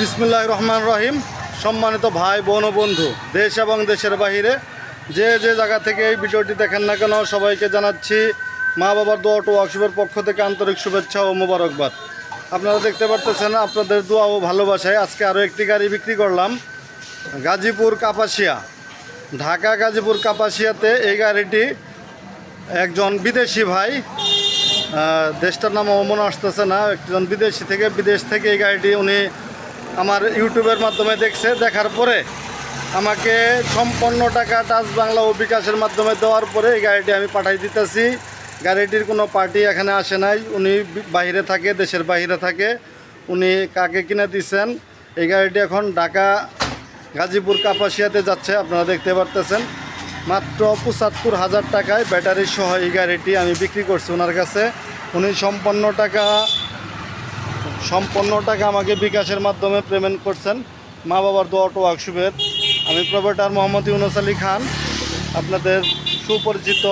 বিসমুল্লাহ রহমান রহিম সম্মানিত ভাই, বোন ও বন্ধু, দেশ এবং দেশের বাহিরে যে যে জায়গা থেকে এই ভিডিওটি দেখেন না কেন, সবাইকে জানাচ্ছি মা বাবার দোয়া টো ওয়ার্কশপের পক্ষ থেকে আন্তরিক শুভেচ্ছা ও মোবারকবাদ। আপনারা দেখতে পারতেছেন, আপনাদের দোয়া ও ভালোবাসায় আজকে আরও একটি গাড়ি বিক্রি করলাম, গাজীপুর কাপাসিয়া। ঢাকা, গাজীপুর কাপাসিয়াতে এই গাড়িটি একজন বিদেশি ভাই দেশটার নাম আমার মনে আসতেছে না, একজন বিদেশি থেকে, বিদেশ থেকে এই গাড়িটি উনি আমার ইউটিউবের মাধ্যমে দেখছে, দেখার পরে আমাকে সম্পন্ন টাকা টাচ বাংলা ও বিকাশের মাধ্যমে দেওয়ার পরে এই গাড়িটি আমি পাঠাই দিতেছি। গাড়িটির কোনো পার্টি এখানে আসে নাই। উনি বি- বাইরে থাকে, দেশের বাইরে থাকে। উনি কাকে কিনে দিচ্ছেন এই গাড়িটি এখন ঢাকা, গাজীপুর, কাপাসিয়াতে যাচ্ছে, আপনারা দেখতে পারতেছেন। মাত্র পঁচাত্তর হাজার টাকায় ব্যাটারি সহ এই গাড়িটি আমি বিক্রি করছি ওনার কাছে। উনি সম্পন্ন টাকা সম্পন্ন টাকা আমাকে বিকাশের মাধ্যমে পেমেন্ট করছেন। মা বাবার দোয়া টো ওয়ার্কশপের আমি প্রোভাইডার মোহাম্মদ ইউনুস আলী খান, আপনাদের সুপরিচিত,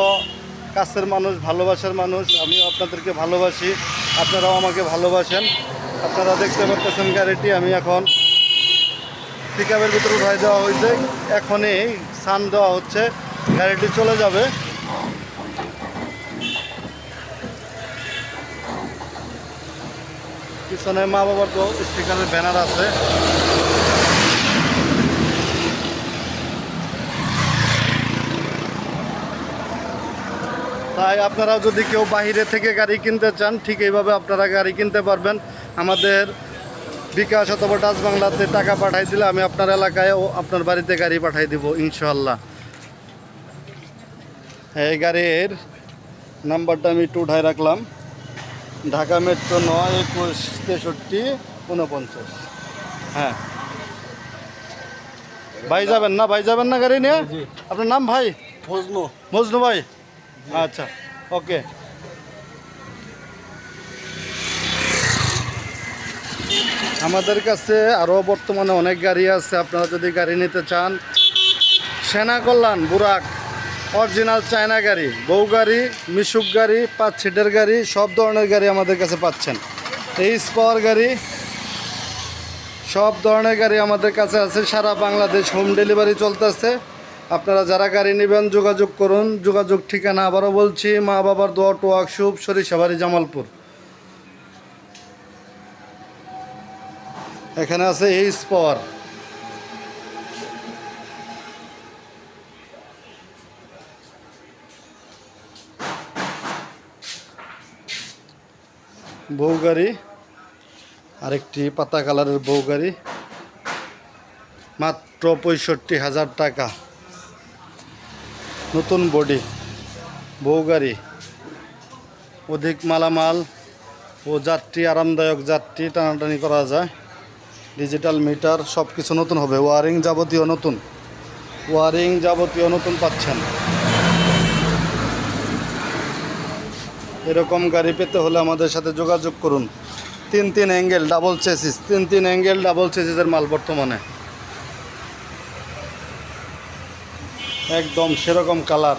কাছের মানুষ, ভালোবাসার মানুষ। আমিও আপনাদেরকে ভালোবাসি, আপনারাও আমাকে ভালোবাসেন। আপনারা দেখতে পাচ্ছেন গাড়িটি, আমি এখন পিকআপের ভিতরে উঠাই দেওয়া হয়েছে। এখনই সান দেওয়া হচ্ছে, গাড়িটি চলে যাবে। পিছনে মা বাবার তো স্টিকারের ব্যানার আছে। তাই আপনারা যদি কেউ বাইরে থেকে গাড়ি কিনতে চান, ঠিক এইভাবে আপনারা গাড়ি কিনতে পারবেন। আমাদের বিকাশ অথবা ডাচ বাংলাতে টাকা পাঠাই দিলে আমি আপনার এলাকায় ও আপনার বাড়িতে গাড়ি পাঠাই দিব ইনশাল্লাহ এই গাড়ির নাম্বারটা আমি একটু উঠাই রাখলাম। ঢাকা মেট্রো নয় একুশ তেষট্টি উনপঞ্চাশ হ্যাঁ। ভাই যাবেন না? ভাই যাবেন না গাড়ি নিয়ে? আপনার নাম ভাই? ফজলু মজনু ভাই? আচ্ছা ওকে। আমাদের কাছে আরও বর্তমানে অনেক গাড়ি আছে। আপনারা যদি গাড়ি নিতে চান সেনা কল্যাণ বুরাক। অরিজিনাল চায়না গাড়ি, বউ গাড়ি, মিশুক গাড়ি, পাঁচ সিটের গাড়ি, সব ধরনের গাড়ি আমাদের কাছে পাচ্ছেন। তেইশ পাওয়ার গাড়ি, সব ধরনের গাড়ি আমাদের কাছে আছে। সারা বাংলাদেশ হোম ডেলিভারি চলতেছে। আপনারা যারা গাড়ি নেবেন, যোগাযোগ করুন। যোগাযোগ ঠিকানা আবারও বলছি, মা বাবার দোয়া টো ওয়ার্কশপ সরিষাবাড়ি জামালপুর। এখানে আছে এইচ পাওয়ার। বউ গাড়ি, আরেকটি পাতা কালারের বউ গাড়ি, মাত্র পঁয়ষট্টি হাজার টাকা। নতুন বডি, বউ গাড়ি, অধিক মালামাল ও যাত্রী, আরামদায়ক যাত্রী টানাটানি করা যায়। ডিজিটাল মিটার সব কিছু নতুন হবে। ওয়ারিং যাবতীয় নতুন, ওয়ারিং যাবতীয় নতুন পাচ্ছেন। এরকম গাড়ি পেতে হলে আমাদের সাথে যোগাযোগ করুন। তিন তিন অ্যাঙ্গেল ডাবল চেসিস তিন তিন অ্যাঙ্গেল ডাবল চেসিসের মাল বর্তমানে। একদম সেরকম কালার।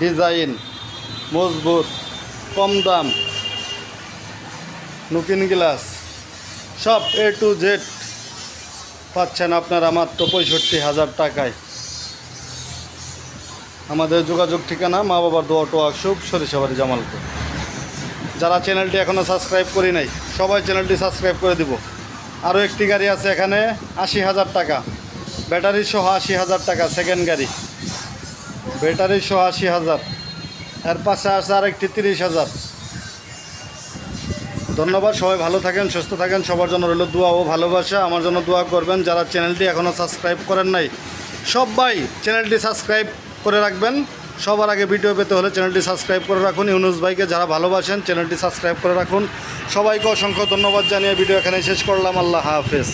ডিজাইন মজবুত, কম দাম। নুকিন গ্লাস। সব এ টু জেড পাচ্ছেন আপনারা মাত্র পঁয়ষট্টি হাজার টাকায়। আমাদের যোগাযোগ ঠিকানা মা বাবার দোয়া টো ওয়ার্কশপ সরিষাবাড়ি জামালপুর। যারা চ্যানেলটি এখনও সাবস্ক্রাইব করি নাই, সবাই চ্যানেলটি সাবস্ক্রাইব করে দিব। আরও একটি গাড়ি আছে এখানে, আশি হাজার টাকা। ব্যাটারি সহ আশি হাজার টাকা সেকেন্ড গাড়ি। ব্যাটারি সহ আশি হাজার। এর পাশে আছে আর একটি তিরিশ হাজার। ধন্যবাদ, সবাই ভালো থাকেন, সুস্থ থাকেন। সবার জন্য রইল দোয়া ও ভালোবাসা। আমার জন্য দোয়া করবেন, যারা চ্যানেলটি এখনও সাবস্ক্রাইব করেন নাই, সবাই চ্যানেলটি সাবস্ক্রাইব করে রাখবেন। সবার আগে ভিডিও পেতে হলে চ্যানেলটি সাবস্ক্রাইব করে রাখুন। ইউনুস ভাইকে যারা ভালোবাসেন, চ্যানেলটি সাবস্ক্রাইব করে রাখুন। সবাইকে অসংখ্য ধন্যবাদ জানিয়ে ভিডিও এখানে শেষ করলাম। আল্লাহ হাফেজ।